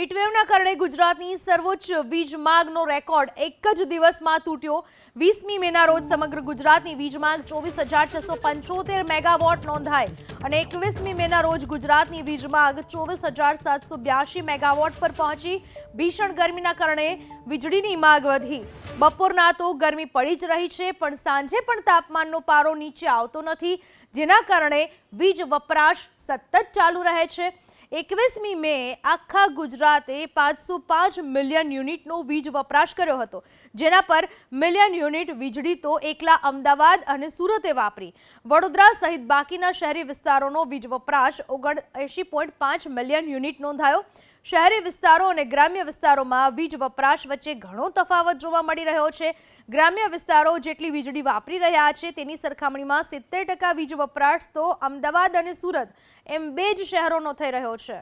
હીટવેવના કારણે ગુજરાતની સર્વોચ્ચ વીજ માગનો રેકોર્ડ એક જ દિવસમાં તૂટ્યો. વીસમી મેના રોજ સમગ્ર ગુજરાતની વીજ માગ ચોવીસ હજાર છસો પંચોતેર મેગાવોટ નોંધાઈ અને એકવીસમી મેના રોજ ગુજરાતની વીજ માગ ચોવીસ હજાર સાતસો બ્યાસી મેગાવોટ પર પહોંચી. ભીષણ ગરમીના કારણે વીજળીની માગ વધી. બપોરના તો ગરમી પડી જ રહી છે, પણ સાંજે પણ તાપમાનનો પારો નીચે આવતો નથી, જેના કારણે વીજ વપરાશ સતત ચાલુ રહે છે. એકવીસમી મે આખા ગુજરાતે પાંચસો પાંચ મિલિયન યુનિટનો વીજ વપરાશ કર્યો હતો. જેના પર મિલિયન યુનિટ વીજળી તો એકલા અમદાવાદ અને સુરતે વાપરી. વડોદરા સહિત બાકીના શહેરી વિસ્તારોનો વીજ વપરાશ ઓગણ એંશી પોઈન્ટ પાંચ મિલિયન યુનિટ નોંધાયો. શહેરી વિસ્તારો અને ગ્રામ્ય વિસ્તારોમાં વીજ વપરાશ વચ્ચે ઘણો તફાવત જોવા મળી રહ્યો છે. ગ્રામ્ય વિસ્તારો જેટલી વીજળી વાપરી રહ્યા છે, તેની સરખામણીમાં સિત્તેર ટકા વીજ વપરાશ તો અમદાવાદ અને સુરત એમ બે જ શહેરોનો થઈ રહ્યો છે.